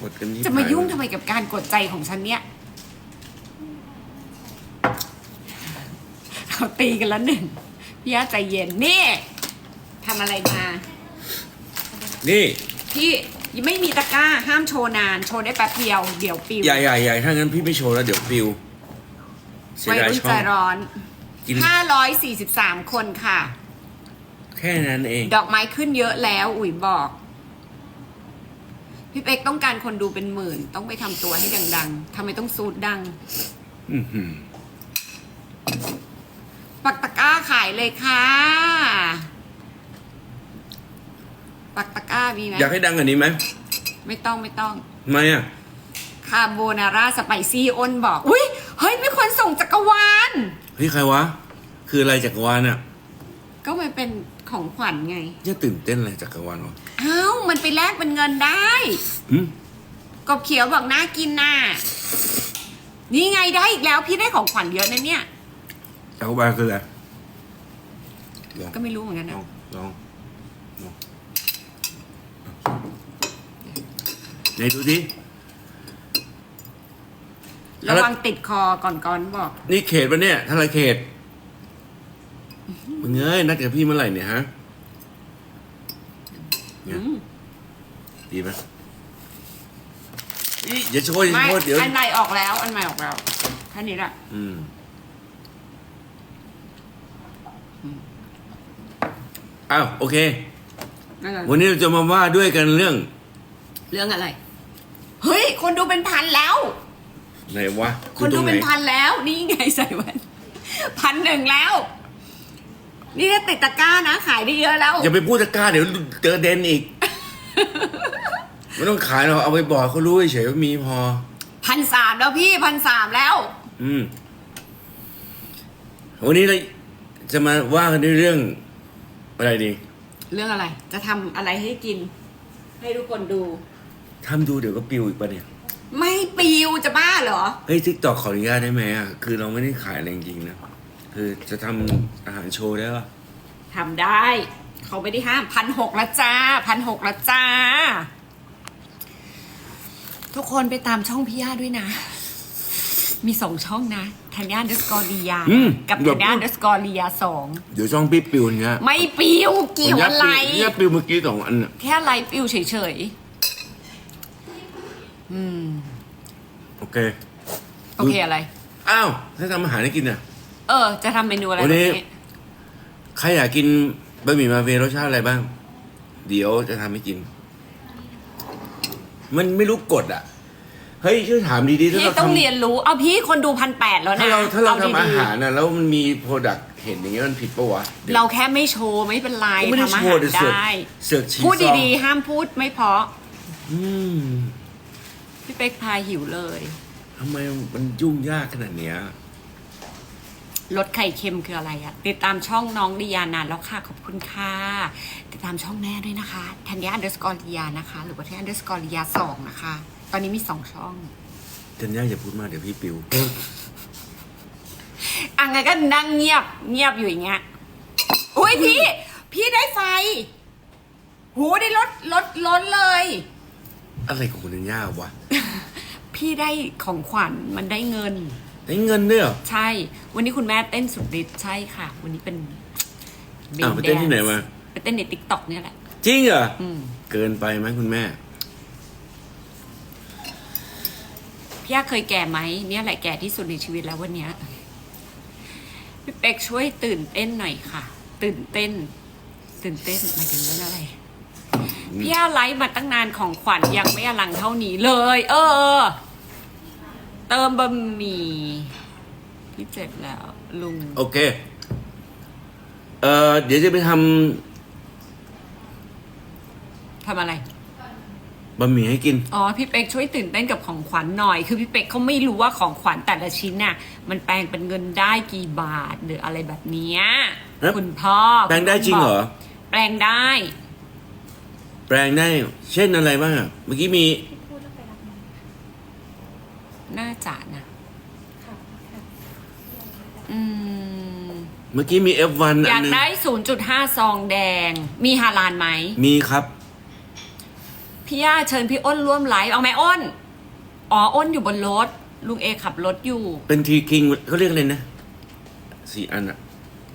กดกันที่จะมายุ่งไหนทำไมกับการกดใจของฉันเนี่ยเราตีกันแล้วหนึ่งพี่ย่าใจเย็นนี่ทำอะไรมา นี่พี่ยังไม่มีตะกร้าห้ามโชว์นาน โชว์ได้แป๊บเดียวเดี๋ยวปิวใหญ่ใหญ่ใหญ่ถ้างั้นพี่ไม่โชว์แล้วเดี๋ยวปิวเสียวัยดายรุ่นช่อใจงร้อนกิน543คนค่ะ แค่นั้นเอง ดอกไม้ขึ้นเยอะแล้วอุ๋ยบอก พี่เป๊กต้องการคนดูเป็นหมื่น ต้องไปทำตัวให้ดังๆทำไมต้องซูดดัง อื้อหือปักตะกร้าขายเลยค่ะ ปักตะกร้ามีไหมอยากให้ดังกว่านี้ไหมไม่ต้องไม่ต้อง ทำไมอะ คาโบนาร่าสไปซี่อ้นบอก อุ้ยเฮ้ยมีคนส่งจักรวาล เฮ้ย ใครวะ คืออะไรจักรวาลอะก็มันเป็นของขวัญไง จะตื่นเต้นอะไรจักรวาลวะเอ้า มันไปแลกเป็นเงินได้หืมกบเขียวบอกน่ากินน่ะนี่ไงได้อีกแล้วพี่ได้ของขวัญเยอะนะเนี่ยจักรวาลคืออะไรลองก็ไม่รู้เหมือนกันลนะองลองลองไหนดูดิระวังติดคอก่อนก่อนบอก นี่เขตปะเนี่ยทลายเขตมึงเอ้ยนัดกับพี่เมื่อไหร่เนี่ยฮะเนี่ยอืม ดีไหมนี่อย่าโชว์อย่าไม่โชว์เดี๋ยว อันใหม่ออกแล้ว อันใหม่ออกแล้วแค่นี้แหละอืม อ้าวโอเค นั่นแหละวันนี้เราจะมาว่าด้วยกันเรื่องเรื่องอะไร เฮ้ย คนดูเป็นพันแล้ว ไหนวะคนดูตรงไหเป็นพันแล้ว นี่ไงใส่แว่นพันหนึ่งแล้ว นี่ถ้าติดตะกร้านะ ขายได้เยอะแล้ว อย่าไปพูดตะกร้าเดี๋ยวเจอเดนอีก ไม่ต้องขายหรอกเอาไปบอกเขารู้เฉยๆว่ามีพอ พันสามแล้วพี่พันสามแล้ว อืม วันนี้เราจะมาว่ากันด้วยเรื่องอะไรดีเรื่องอะไร จะทำอะไรให้กิน ให้ทุกคนดู ทำดูเดี๋ยวก็ปิวอีกปะเนี่ย ไม่ปิวจะบ้าเหรอ เฮ้ยทิกตอกขออนุญาตได้ไหมอะ คือเราไม่ได้ขายอะไรจริงๆนะ คือจะทำอาหารโชว์ได้ปะทำได้ เขาไม่ได้ห้ามพันหกละจ้าพันหกละจ้า ทุกคนไปตามช่องพี่ย่าด้วยนะ มีสองช่องนะธัญญาเดสกอรียาอืมกับธัญญาเดสกอรียาสองเดี๋ยวช่องพี่ปิวเนี่ยไม่ปิวเกี่ยวอะไร เนี่ยปิวเมื่อกี้สองอันน่ะแค่ไลฟ์ปิวเฉยๆอืมโอเคโอเคอะไร อ้าวถ้าทำอาหารให้กินอะ เออ จะทำเมนูอะไรวันนี้ วันนี้ใครอยากกินบะหมี่มาเฟรรสชาติอะไรบ้าง เดี๋ยวจะทำให้กิน มันไม่รู้กฎอะ เฮ้ยช่วยถามดีๆถ้าพี่เราต้องทำเรียนรู้ เอาพี่คนดูพันแปดแล้วนะถ้าเราถ้าเราดีทำๆอาหารนะแล้วมันมีโปรดักต์เห็นอย่างเงี้ยมันผิดปะวะดี๋ยวเราแค่ไม่โชว์ไม่เป็นไรกูไม่ได้ทำอาโชหาว์รเดี๋ยวเสือกได้ เสือกชี้พูดซองดีๆ ห้ามพูดไม่เพราะ อืมพี่เป๊กพายหิวเลย ทำไมมันยุ่งยากขนาดเนี้ย รสไข่เค็มคืออะไรอะติดตามช่องน้องดิยานานแล้วค่ะ ขอบคุณค่ะ ติดตามช่องแม่ด้วยนะคะธัญญาอันเดอร์สกอริยานะคะ หรือว่าที่อันเดอร์สกอริยาสองนะคะ ตอนนี้มีสองช่องธัญญาอย่าพูดมากเดี๋ยวพี่ปิวอะงั้นก็นั่งเงียบ เงียบอยู่อย่างเงี้ยอุ้ยพี่ พี่ได้ไฟ หูได้ลดลดล้นเลย อะไรของคุณธัญญาวะ พี่ได้ของขวัญมันได้เงิน ได้เงินด้วยเหรอใช่ วันนี้คุณแม่เต้นสุดฤทธิ์ใช่ค่ะ วันนี้เป็น อ้าวไปเต้นที่ไหนมา ไปเต้นในติ๊กต็อกเนี่ยแหละ จริงเหรอ อืม เกินไปไหมคุณแม่ พี่ย่าเคยแก่ไหมเนี่ยแหละแก่ที่สุดในชีวิตแล้ววันเนี้ยพี่เป็กช่วยตื่นเต้นหน่อยค่ะ ตื่นเต้น ตื่นเต้นหมายถึงเรื่องอะไรพี่ย่าไลฟ์มาตั้งนานของขวัญยังไม่อลังเท่านี้เลย เออ เติมบะหมี่พี่เจ็บแล้ว ลุง โอเค เอ่อ เดี๋ยวจะไปททำอะไรำบะหมี่ให้กิน อ๋อ พี่เป็กช่วยตื่นเต้นกับของขวัญหน่อย คือพี่เป็กเขาไม่รู้ว่าของขวัญแต่ละชิ้นน่ะ มันแปลงเป็นเงินได้กี่บาทหรืออะไรแบบเนี้ยแล้ว คุณพ่อแปลงได้จริงเหรอ แปลงได้ แปลงได้ เช่นอะไรบ้างอะเมื่อกี้มี น่าจะนะอืม เมื่อกี้มี F1 ออัยานกหนึงได้ 0.5 ซองแดง มีฮาลานไหม มีครับพี่พี่ย่าเชิญพี่อ้นร่วมไลฟ์เอาไหมอ้น อ๋อ อ้นอยู่บนรถ ลุงเอขับรถอยู่ เป็นทีคิงเขาเรียกอะไรนะสี่อันอะ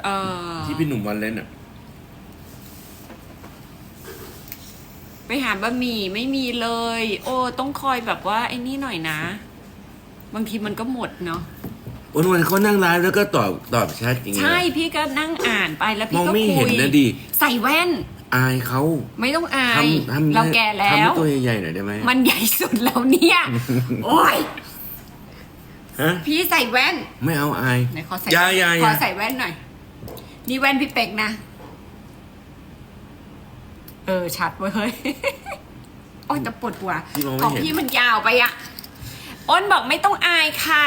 เออที่พี่หนุ่มวันเล่นอะไปหาบะหมี่ไม่มีเลย โอ้ ต้องคอยแบบว่าไอ้นี่หน่อยนะ บางทีมันก็หมดเนาะวันวันๆเขานั่งไลฟ์แล้วก็ตอบตอบแชทอย่างเงี้ย ใช่พี่ก็นั่งอ่านไปแล้วพี่มองก็ไม่คุเห็นยนะดิ ใส่แว่นอายเขาไม่ต้องอายทำทำเราแก่แล้ทำให้วตัวใหญ่ๆหน่อยได้ไหมมันใหญ่สุดแล้วเนี่ยโอ้ยฮะพี่ใส่แว่นไม่เอาอาย ไหนขอใส่อยาอยาขออยใส่แว่นหน่อยนี่แว่นพี่เป็กนะ เออชัดเว้ยเฮ้ยโอ้ยจะปวดหัวพี่มองขไม่องเห็นพี่มันยาวไปอะ อ้นบอกไม่ต้องอายค่ะ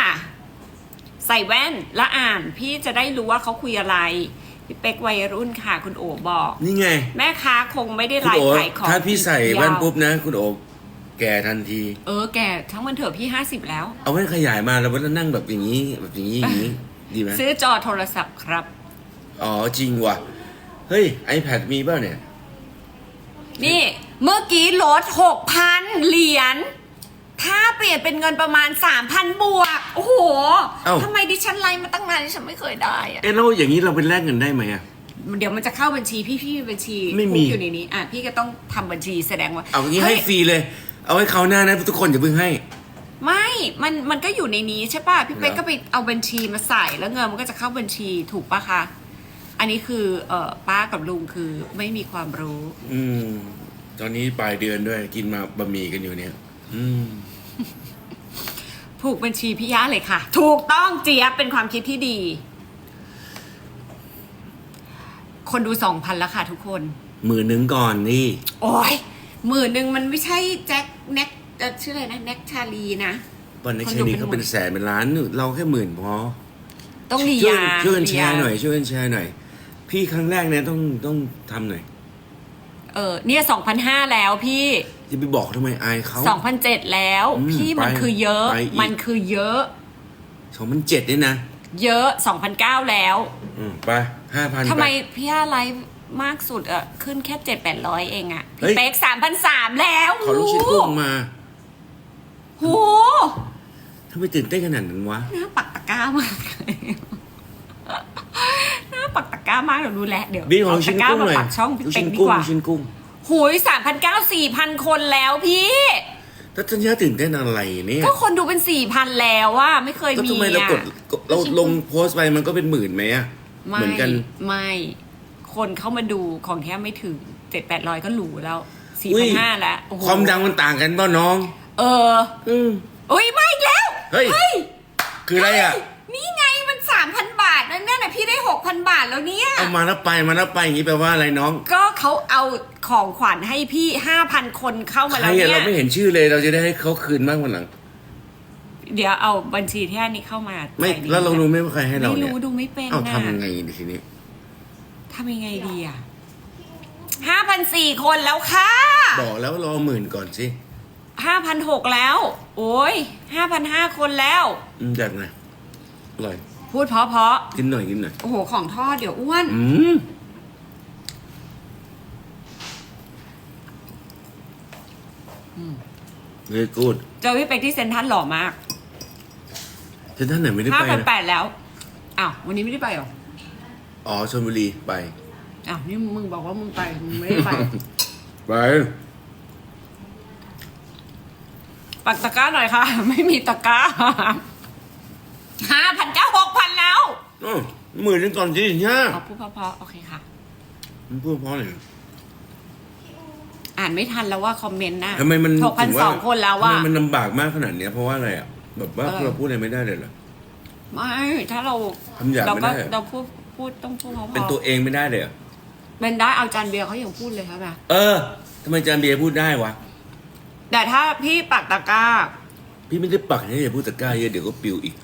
ใส่แว่นแล้วอ่าน พี่จะได้รู้ว่าเขาคุยอะไร พี่เป็กวัยรุ่นค่ะ คุณโอบอก นี่ไง แม่ค้าคงไม่ได้คุณไลโอฟ์ขายของถ้าพี่ใส่แว่นยาวปุ๊บนะ คุณโอแก่ทันที เออแกทั้งวันเถอะพี่ห้าสิบแล้ว เอาแว่นขยายมาแล้วว่านั่งแบบอย่างนี้แบบอย่างนี้อย่างนี้ ดีไหมซื้อจอโทรศัพท์ครับ อ๋อจริงว่ะ เฮ้ย iPad มีเปล่าเนี่ย นี่ เมื่อกี้ลดหกพันเหรียญ ถ้าเปลี่ยนเป็นเงินประมาณสามพันบวก โอ้โหเอ้า ทำไมดิฉันไลน์มาตั้งนานดิฉันไม่เคยได้อะเอ๊ะแล้วอย่างนี้เราเป็นแลกเงินได้ไหมอะ เดี๋ยวมันจะเข้าบัญชีพี่พี่มีบัญชีไม่มี คุกอยู่ในนี้อะพี่ก็ต้องทำบัญชีแสดงว่าเอาอย่างนี้ให้ฮ้ย ฟรีเลย เอาไว้เขาวหน้านะทุกคนอย่าเพิ่งให้ ไม่ มัน มันก็อยู่ในนี้ใช่ป่ะ พี่เป๊กเหรอ ก็ไปเอาบัญชีมาใส่แล้วเงินมันก็จะเข้าบัญชีถูกป่ะคะ อันนี้คือเอ่อป้ากับลุงคือไม่มีความรู้ อืม ตอนนี้ปลายเดือนด้วยกินมาบะหมี่กันอยู่เนี่ย อืม ผูกบัญชีพี่ย่าเลยค่ะ ถูกต้องเจี๊ยบเป็นความคิดที่ดี คนดูสองพันแล้วค่ะทุกคนหมื่นหนึ่งก่อนนี่ โอ้ยหมื่นหนึ่งมันไม่ใช่แจ็คแน็กเอ่อชื่ออะไรนะแน็กชาลีนะ ตอนนี้คนชดูนีเป็นเขาหมื่นเป็นแสนเป็นล้านเราแค่หมื่นพอ ต้องลีช่วยยาช่วยกันแชลีาร์หน่อย ช่วยกันแชร์หน่อย พี่ครั้งแรกเนี่ยต้องต้องทำหน่อย เออเนี่ยสองพันห้าแล้วพี่ จะไปบอกทำไมอายเขาสองพันเจ็ดแล้ว อืมพี่มันไปคือเยอะ ไปอีก มันคือเยอะ สองพันเจ็ดเนี่ยนะเยอะสองพันเก้าแล้วอืมไปห้าพัน ทำไมพี่ย่าไลฟ์มากสุดอะขึ้นแค่เจ็ดแปดร้อยเองอะเฮ้พี่ยเป๊กสามพันสามแล้วขอลูกชิ้นกุ้งมาโหทำไมตื่นเต้นขนาดนั้นวะ หน้าปักตะกร้ามากเลยหน้าปักตะกร้ามากเดี๋ยวดูแลเดี๋ยวบี้ขอเอาลูกตะชิ้นกร้ากุ้งมาหน่อยปักช่องพี่ลูกเป็ชิ้กนดีกุ้งกว่า ลูกชิ้นกุ้ง หุยสามพันเก้าสี่พันคนแล้วพี่ แล้วทัญญาตื่นเต้นอะไรเนี่ยก็คนดูเป็นสี่พันแล้วว่าไม่เคยก็มีทำไมเรากดอะ เราลงโพสต์ไปมันก็เป็นหมื่นไหมอะไม่เหมือนกัน ไม่ คนเข้ามาดูของแท้ไม่ถึงเจ็ดแปดร้อยก็หรูแล้วสี่อุ้พัย นห้าแล้วโอ้โหความดังมันต่างกันป่ะน้อง เอออืม อุ้ยไม่อีกแล้วเฮ้ย คืออะไรอะนี่ไง หกพันบาทแล้วเนี่ย เอามาแล้วไปมาแล้วไปอย่างนี้แปลว่าอะไรน้องก็เขาเอาของขวัญให้พี่ห้าพันคนเข้ามาใครแล้วอะเนี่เราไม่ย เห็นชื่อเลยเราจะได้ให้เขาคืนบ้างวันหลัง เดี๋ยวเอาบัญชีที่อันนี้เข้ามาไม่ใส่ดีแล้วเรารู้ไหมว่าใครให้เราไม่เนี่ยรู้ดูไม่เป็นเอ้านะทำยังไงดีทีนี้ทำยังไงดีอะห้าพันสี่คนแล้วค่ะ บอกแล้วรอหมื่นก่อนสิห้าพันหกแล้ว โอ้ยห้าพันห้าคนแล้ว อืมจากไหนอร่อย พูดเพราะเพราะกินหน่อยกินหน่อยๆโอ้โห ของทอดเดี๋ยวอ้วน อืมเฮ้ยกูดเจอพี่เป็กที่เซ็นทรัลหล่อมากเซนท่านไหนไม่ได้ห้าไปพันแปนะดแล้ว อ้าว วันนี้ไม่ได้ไปเหรอ อ๋อชลบุรีไป อ้าว นี่มึงบอกว่ามึงไป มึงไม่ได้ไป ไป ปักตะกร้าหน่อยค่ะ ไม่มีตะกร้า ห้าพันเก้าหกพันแล้วอ๋อหมื่นหนึงก่อนสิเนี่ยเอาพูดเพราะๆโอเคค่ะ มันพูดเพราะอะไรอ่านไม่ทันแล้วว่าคอมเมนต์นะทำไมมันหกพันถึสองคนแล้วว่า ทำไมมันลำบากมากขนาดเนี้ยเพราะว่าอะไรอะแบบว่าเออ เราพูดอะไรไม่ได้เลยเหรอ ไม่ ถ้าเราคำหยาบเราไม่ก็ได้เหรอ เราพูดพูดต้องพูดเพราะๆเป็นตัวเองไม่ได้เลยเหรอเป็นได้เอาจานเบียร์เขายังพูดเลยครับนะเออทำไมจานเบียร์พูดได้วะแต่ถ้าพี่ปักตะกร้า พี่ไม่ได้ปักให้อย่าพูดตะกร้าเยอะเดี๋ยวก็ปิวอีก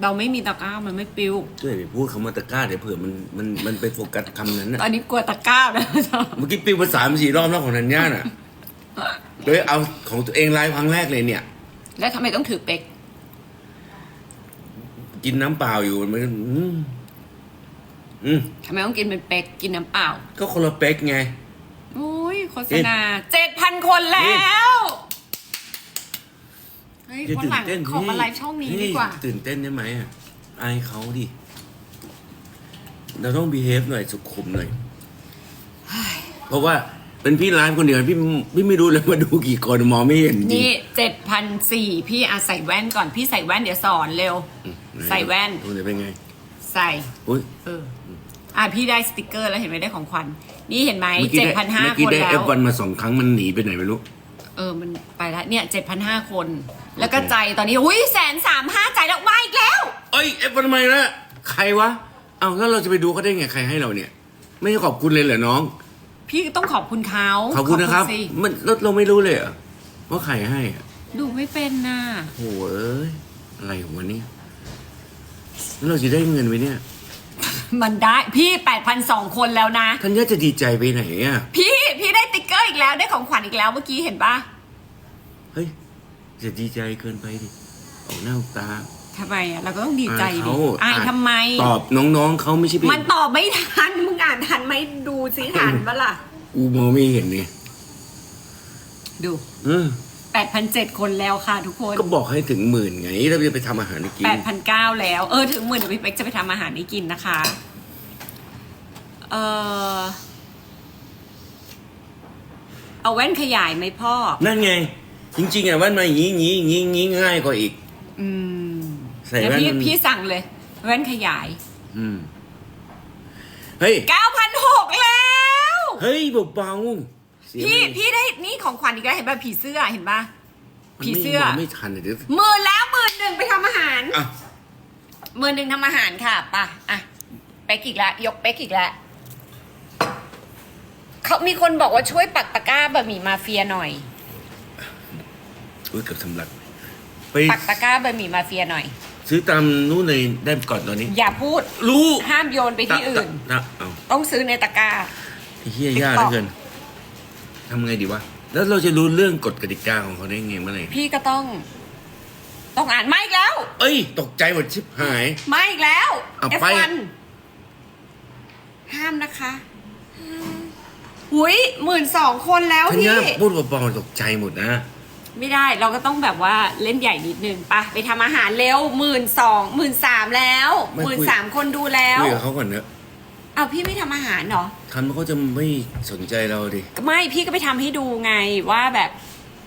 เราไม่มีตะกร้ามันไม่ปิวช่วยไปพูดคำว่าตะกร้าเดี๋ยวเผื่อมันมันมันไปโฟกัสคำนั้นน่ะตอนนี้กลัวตะกร้านะเมื่อกี้ปิวมาสามสี่รอบแล้วของนันย่าน่ะเลยเอาของตัวเองไลฟ์ครั้งแรกเลยเนี่ย แล้วทำไมต้องถือเป็ก กินน้ำเปล่าอยู่มันอืมอืมทำไมต้องกินเป็นเป็กกินน้ำเปล่าก็คนละเป๊กไงโอ้ยโฆษณาเจ็ดพันคนแล้วเฮ้ยอย่าคนตื่หลันงเต้นขอมาไลฟ์ช่องนี้ดีกว่าเฮ้ยตื่นเต้นได้ไหมอะอายเขาดิ เราต้อง behave หน่อยสุขุมหน่อย เพราะว่าเป็นพี่ร้านคนเดียวพี่พี่ไม่รู้เลยมาดูกี่คนมองไม่เห็นจริงนี่เจ็ดพันสี่พี่อาใส่แว่นก่อนพี่ใส่แว่นเดี๋ยวสอนเร็ว ใส่แว่นดูเลยเป็นไง ใส่อุ้ยเอออะพี่ได้สติกเกอร์แล้วเห็นไหมได้ของขวัญนี่เห็นไหมเมื่อกี้เจ็ดได้พันห้าเมื่อคกี้นได้แล้เอวฟวันมาสองครั้งมันหนีไปไหนไม่รู้ เออมันไปแล้วเนี่ยเจ็ดพันห้าคน แล้วก็โอเคใจตอนนี้อุ้ยแสนสามห้าใจแล้วมาอีกแล้ว เอ้ยเอฟวันทำไมนะใครวะเอ้าแล้วเราจะไปดูเขาได้ไงใครให้เราเนี่ย ไม่ขอบคุณเลยเหรอน้อง พี่ก็ต้องขอบคุณเขาขอบคุณนะครับสิมันเราเราไม่รู้เลยเหรอว่าใครให้อะดูไม่เป็นน่ะโอ้เอ้ยอะไรของวันนี้แล้วเราจะได้เงินไว้เนี่ย มันได้พี่แปดพันสองคนแล้วนะท่านย่าจะดีใจไปไหนอะพี่พี่ได้ติ๊กเก อร์อีกแล้วได้ของขวัญอีกแล้วเมื่อกี้เห็นปะเฮ้ยจะดีใจเกินไปดิออกหน้าออกตาทำไมอะเราก็ต้องดีใจอายดิเขาอายอ่านทำไม ตอบน้องๆเขาไม่ใช่เป็นมันตอบไม่ทันมึงอ่านทันไหมดูสิทันปะล่ะกูมองไม่เห็นเนี่ยดูเออแปดพันเจ็ดคนแล้วค่ะทุกคน ก็บอกให้ถึงหมื่นไงแล้วจะไปทำอาหารให้กินแปดพันเก้าแล้ว เออถึงหมื่นเดี๋ยวพี่เป๊กจะไปทำอาหารให้กินนะคะ เออ เอาแว่นขยายไหมพ่อ นั่นไง จริงๆอะว่ามาอย่างงี้อย่างงี้อย่างงี้อย่างงี้ง่ายกว่าอีก อืมใส่เดี๋ยวแว่นพี่มันพี่สั่งเลย แว่นขยายอืมเฮ้ยเก้าพันหกแล้ว เฮ้ยเบาๆเสียงพี่มันพี่ได้นี่ของขวัญอีกแล้วเห็นป่ะผีเสื้อเห็นป่ะ มันผีไม่เสื้อมงไม่ทันเลยเดี๋ยวหมื่นแล้วหมื่นหนึ่งไปทำอาหารอะหมื่นหนึ่งทำอาหารค่ะป่ะอะเป๊กอีกแล้วยกเป๊กอีกแล้ว เขามีคนบอกว่าช่วยปักตะกร้าบะหมี่มาเฟียหน่อย อุ้ยเกือบสำลัก ไปปักตะกร้าบะหมี่มาเฟียหน่อย ซื้อตามนู้นเลยได้ก่อนตอนนี้ อย่าพูดรู้ห้ามโยนไปที่อื่นตะตะเอาต้องซื้อในตะกร้าไอ้เฮียยากเหลือเกินทำไงดีวะ แล้วเราจะรู้เรื่องกฎกติกาของเขาได้ไงเมื่อไหร่พี่ก็ต้อง ต้องอ่านไม่อีกแล้ว เอ้ย ตกใจหมดชิบหาย ไม่อีกแล้ว เอา F1 ไป ห้ามนะคะหุ ยหมื่นสองคนแล้วทันพี่ยาพูดเบาๆตกใจหมดนะ ไม่ได้เราก็ต้องแบบว่าเล่นใหญ่นิดนึงปะไปทำอาหารเร็วหมื่นสองหมื่นสามแล้วไม่หมื่นคุยสามคนดูแล้ว คุยกับเขาก่อนเนอะเอาพี่ไม่ทำอาหารเหรอ ทำแล้วเขาจะไม่สนใจเราดิก็ไม่พี่ก็ไปทำให้ดูไงว่าแบบ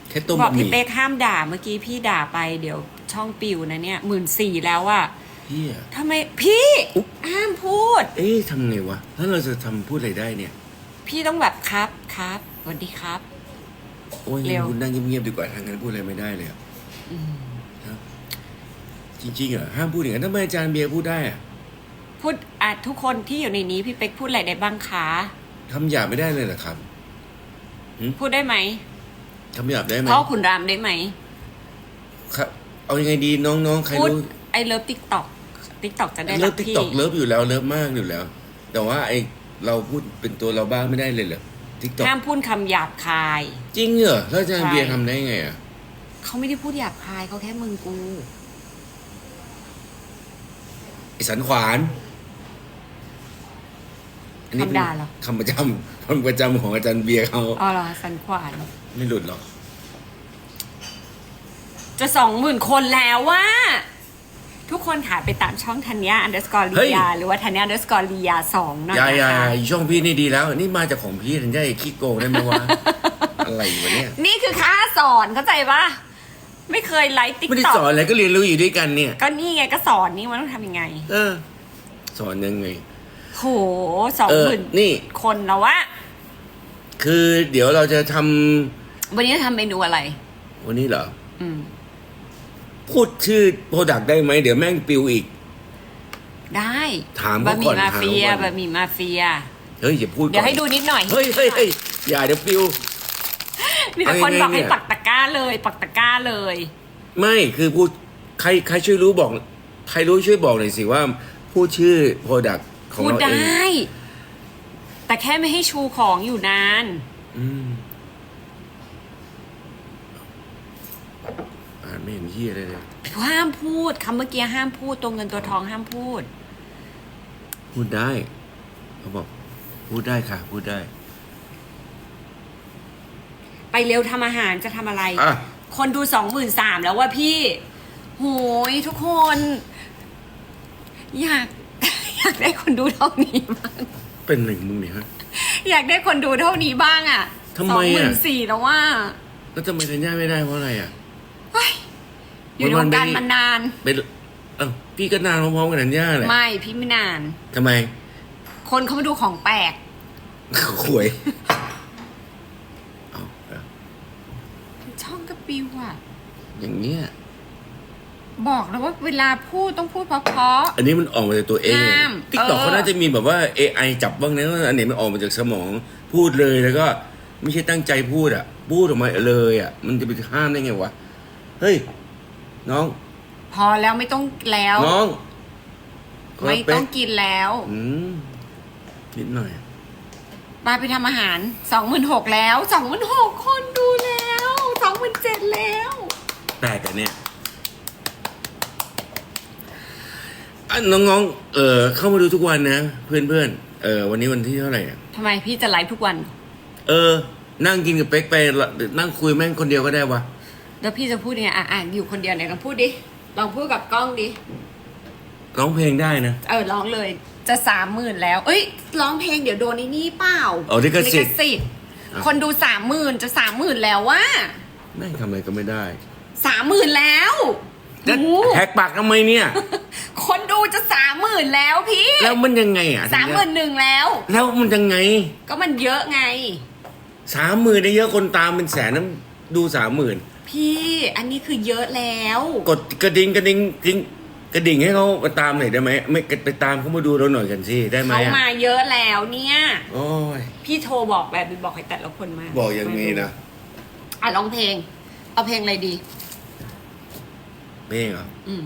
แค่ต้มบอกบะหพี่มี่เป๊กห้ามด่าเมื่อกี้พี่ด่าไปเดี๋ยวช่องปิวนะเนี่ยหมื่นสี่แล้วอะเฮีย ทำไมพี่อุ๊บ ห้ามพูด เอ๊ะทำไงวะแล้วเราจะทำพูดอะไรได้เนี่ย พี่ต้องแบบครับครับสวัสดีครับ โอ้ยเร็วคุณนั่งเงียบๆดีกว่าทางนั้นพูดอะไรไม่ได้เลยอะครับ จริงๆเหรอห้ามพูดอย่างนั้นทำไมอาจารย์เบียร์พูดได้อะพูดอะทุกคนที่อยู่ในนี้พี่เป๊กพูดอะไรได้บ้างคะคำหยาบไม่ได้เลยเหรอครับพูดได้ไหมคำหยาบได้ไหมพ่อขุนรามได้ไหมครับ เอายังไงดีน้องๆใครพูดรู้ไอเลิฟติ๊กต็อกติ๊กต็อกจะได้เลิรัฟบติ๊กพี่ต็อกเลิฟอยู่แล้วเลิฟมากอยู่แล้ว แต่ว่าไอ เราพูดเป็นตัวเราบ้างไม่ได้เลยเหรอติ๊กต็อกห้ามพูดคำหยาบคาย จริงเหรอแล้วอาจารย์ใช่เบียร์ทำได้ไงอะเขาไม่ได้พูดหยาบคายเขาแค่มึงกูไอสันขวาน อันนี้เป็นคำด่าเหรอ คำประจำคำประจำของอาจารย์เบียร์เขาอ๋อเหรอสันขวาน ไม่หลุดหรอกจะสองหมื่นคนแล้วว่า ทุกคนค่ะไปตามช่องธัญญาอันเดอร์สกอร์ลียาหรือว่าธัญญาอันเดอร์สกอร์ลียาสองหน่อยยายนะยาคะยช่องพี่นี่ดีแล้ว นี่มาจากของพี่ถึงได้ขี้โกงได้ไหมวะ อะไรวะเนี่ย นี่คือค่าสอนเข้าใจปะไม่เคยไลฟ์ติ๊กไม่ได้ต็อสอนกอะไรก็เรียนรู้อยู่ด้วยกันเนี่ย ก็นี่ไงก็สอนนี่มันต้องทำยังไง เออ สอนยังไงโหสองเอหอมื่นนี่คนแล้ววะคือเดี๋ยวเราจะทำวันนี้จะทำเมนูอะไร วันนี้เหรอ อืม พูดชื่อโปรดักได้ไหม เดี๋ยวแม่งปิวอีก ได้ถามบะเขาหก่มี่อนมาเฟียถามเขาก่อน บะหมี่มาเฟีย เฮ้ยอย่าพูดก่อนเดี๋ยวให้ดูนิดหน่อยเฮ้ยเฮ้ยเฮ้ยอย่าเดี๋ยวปิว มีแต่คนเอายังไงบอกให้เนี่ยปักตะกร้าเลยปักตะกร้าเลย ไม่คือพูดใครใครช่วยรู้บอก ใครรู้ช่วยบอกหน่อยสิว่า พูดชื่อโปรดักของพูดเราไดเอง้แต่แค่ไม่ให้ชูของอยู่นาน อืมอ่านไม่ เห็นเฮียอะไรเลยห้ามพูดคำเมื่อกี้ห้ามพูดตัวเงินตัวทองห้ามพูด พูดได้เขาบอก พูดได้ค่ะ พูดได้ ไปเร็วทำอาหารจะทำอะไร อะ คนดูสองหมื่นสามแล้วว่าพี่โหยทุกคน อยาก อยากได้คนดูเท่านี้บ้าง เป็นหนึ่งมึงเนี่ยฮะ อยากได้คนดูเท่านี้บ้างอะทำสไมองอะหมื่นสี่แล้วว่า แล้วทำไมธัญญาไม่ได้เพราะอะไรอะ เฮ้ย อยู่ในวงการมานาน เป็นเอ้าพี่ก็นานพร้อมๆกับธัญญาแหละไม่พี่ไม่นาน ทำไม คนเขามาดูของแปลกหวยเอาเอาช่องกระปิวอะ อย่างเนี้ย บอกแล้วว่าเวลาพูดต้องพูดเพราะ อันนี้มันออกมาจากตัวเองงามติ๊กต็อกเออ เขาน่าจะมีแบบว่า AI จับบ้างนะว่าอันไหนมันออกมาจากสมองพูดเลยแล้วก็ ไม่ใช่ตั้งใจพูดอะ พูดออกมาเลยอะ มันจะไปห้ามได้ไงวะ เฮ้ย น้องๆพอแล้วไม่ต้องแล้ว น้องไม่ต้องขเป๊กกินแล้วอืมนิดหน่อยมาไปทำอาหารสองหมื่นหกแล้วสองหมื่นหกคนดูแล้วสองหมื่นเจ็ดแล้วแปลกอะเนี่ยอะน้องๆ เออเข้ามาดูทุกวันนะ เพื่อนๆ เออวันนี้วันที่เท่าไหร่อะทำไมพี่จะไลฟ์ทุกวัน เออ นั่งกินกับเป๊กไปละนั่งคุยแม่งคนเดียวก็ได้วะ แล้วพี่จะพูดยังไงอะอะอยู่คนเดียวไหนลองพูดดิลองพูดกับกล้องดิร้องเพลงได้นะ เออร้องเลยจะสามหมื่นแล้ว เอ้ยร้องเพลงเดี๋ยวโดนไอ้นี่เปล่าเอาลิขสิทธิ์ลิสิทธิ์อะคนดูสามหมื่นจะสามหมื่นแล้วว่าแม่งทำอะไรก็ไม่ได้สามหมื่นแล้วแล้วโอ้แหกปากทำไมเนี่ย คนดูจะสามหมื่นแล้วพี่แล้วมันยังไงอะสามหมื่นหนึ่งแล้ว แล้วมันยังไงก็มันเยอะไง สามหมื่นได้เยอะคนตามเป็นแสนนั้นดูสามหมื่น พี่อันนี้คือเยอะแล้ว กดกระดิ่งกระดิ่งกระดิ่งกระดิ่งให้เขามาตามหน่อยได้ไหมไม่ไปตามเขามาดูเราหน่อยกันสิได้ไหมเขาอะมาเยอะแล้วเนี่ย โอ้ยพี่โทรบอกแบบบอกให้แต่ละคนมาบอกอย่างนี้นะอะร้องเพลง เอาเพลงอะไรดี เพลงเหรออืม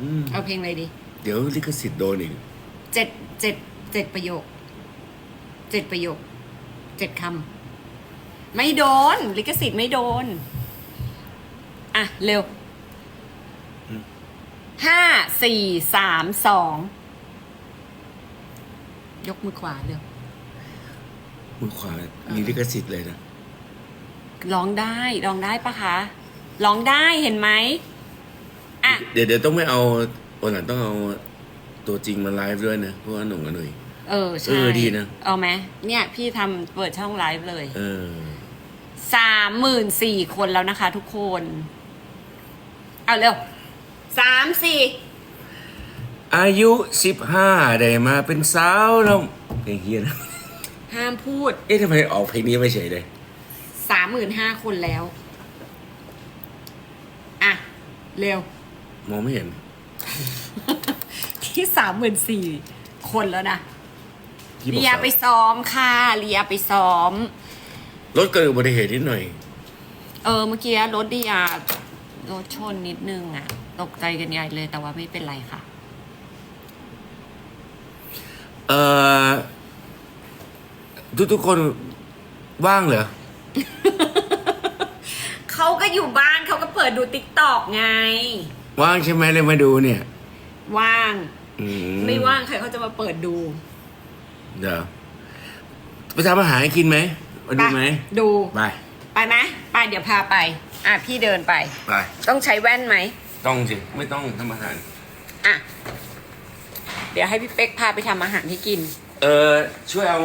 อืมเอาเพลงอะไรดี เดี๋ยวลิขสิทธิ์โดนอีกเจ็ดเจ็ดเจ็ดประโยคเจ็ดประโยคเจ็ดคำไม่โดน ลิขสิทธิ์ไม่โดน อะ เร็ว ห้า สี่ สาม สอง ยกมือขวาเร็ว มือขวามีลิขสิทธิ์เลยนะ ร้องได้ ร้องได้ปะคะ ร้องได้เห็นไหมอะ เดี๋ยวเดี๋ยวต้องไม่เอาวันหลังต้องเอาตัวจริงมาไลฟ์ด้วยนะ เพราะว่าหนุ่มกับหนุ่ยเออ ใช่ เออดีนะ เอาไหมเนี่ย พี่ทำเปิดช่องไลฟ์เลย เออ สามหมื่นสี่คนแล้วนะคะทุกคน เอาเร็วสามสี่อายุสิบห้าได้มาเป็นสาวแล้วเพลงเฮียนะห้ามพูดเอ๊ะทำไมออกเพลงนี้ไม่เฉยเลยสามหมื่นห้าคนแล้ว อะ เร็ว มองไม่เห็น ที่สามหมื่นสี่คนแล้วนะที่บอกเลียสาวไปซ้อมค่ะเลียไปซ้อม รถเกิดอุบัติเหตุนิดหน่อย เออเมื่อกี้รถดียา รถชนนิดนึงอะตกใจกันใหญ่เลยแต่ว่าไม่เป็นไรค่ะ เอ่อ ทุกทุกๆคนว่างเหรอ เขาก็อยู่บ้านเขาก็เปิดดูติ๊กตอกไง ว่างใช่ไหมเลยมาดูเนี่ย ว่าง อืไม่ว่างใครเขาจะมาเปิดดู เดี๋ยวไปทำอาหารให้กินไหมมาดูไหม ดู ไป ไปไหมไปเดี๋ยวพาไป อะพี่เดินไป ไป ต้องใช้แว่นไหม ต้องสิ ไม่ต้องทำอาหาร อะ เดี๋ยวให้พี่เป๊กพาไปทำอาหารให้กิน เออช่วยเอา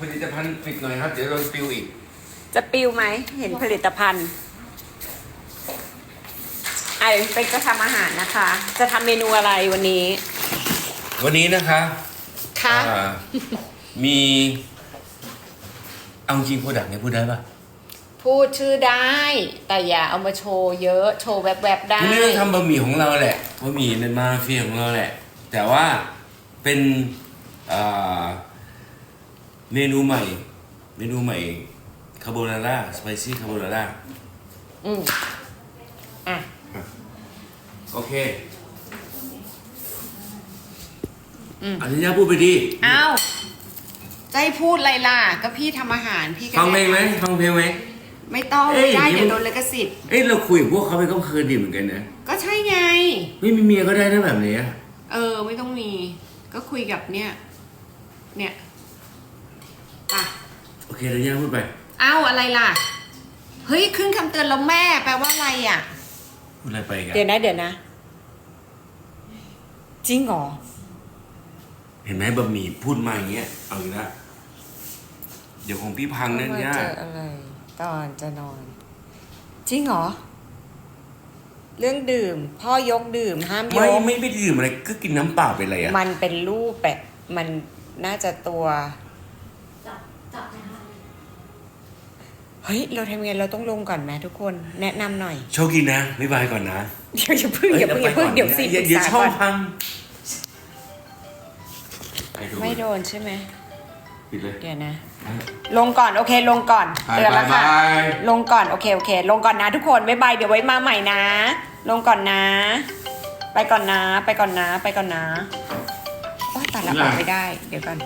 ผลิตภัณฑ์ปิดหน่อยครับ เดี๋ยวโดนปิวอีก จะปิวไหม เห็นผลิตภัณฑ์อะเดี๋ยวพี่เป๊กจะทำอาหารนะคะ จะทำเมนูอะไรวันนี้วันนี้นะคะคะอ่ามี เอาจริงโปรดักต์เนี่ยพูดได้ปะ พูดชื่อได้ แต่อย่าเอามาโชว์เยอะโชว์แวบๆได้ทีนี้เราทำบะหมี่ของเราแหละบะหมี่ในมาเฟียของเราแหละ แต่ว่าเป็นอ่าเมนูใหม่ เมนูใหม่คาโบนาร่าสไปซี่คาโบนาร่าอืมอะ โอเคอืม อันนี้พูดไปดิอ้าวจะให้พูดอะไรล่ะ ก็พี่ทำอาหารพี่ก็ฟังเพลงไหมฟังเพลงไหม ไม่ต้องเอ้ยไม่ได้เดี๋เดี๋ยยววโดนลิขสิทธิ์เอ้ยเราคุยกับพวกเขาไปก็เคยดีเหมือนกันนะก็ใช่ไง ไม่มีเมียก็ได้นะแบบนี้อะเออ ไม่ต้องมี ก็คุยกับเนี่ย เนี่ยอะโอเคเดี๋ยวย่าพูดไปอ้าวอะไรล่ะ เฮ้ยขึ้นคำเตือนแล้วแม่แปลว่าอะไรอะ พูดอะไรไปกันเดี๋ยวนะเดี๋ยวนะ จริงเหรอ เห็นไหมบะหมี่พูดมาอย่างเงี้ยเอาอีกแล้วเดี๋ยวของพี่พังนั่นเนี่ยเจออะไร ตอนจะนอน จริงเหรอ เรื่องดื่ม พ่อยกดื่ม ห้ามยไม่ก ไม่ไม่ดื่มอะไรก็กินน้ำเปล่าไปเลยอะมันเป็นรูปแบบมันน่าจะตัว จับจับนะคะเฮ้ย เราทำไงเราต้องลงก่อนไหมทุกคน แนะนำหน่อย โชคดีนะบ๊ายบายก่อนนะเดี๋ยวอย่าเพึ่งอย่าเพึ่งอย่าเพึ่งเดี๋ยวสิเดี๋ยวปรึกเดี๋ยวษาช่องก่อนพังไปดูไม่โดนใช่ไหมปิดเลย เดี๋ยวนะ ลงก่อนโอเคลงก่อนเตือนแล้วค่ะบายบายลงก่อนโอเคโอเค ลงก่อนนะทุกคนบ๊ายบายเดี๋ยวไว้มาใหม่นะ ลงก่อนนะ ไปก่อนนะ ไปก่อนนะ ไปก่อนนะโอ้ยตัดแล้วออกไม่ได้ เดี๋ยวก่อน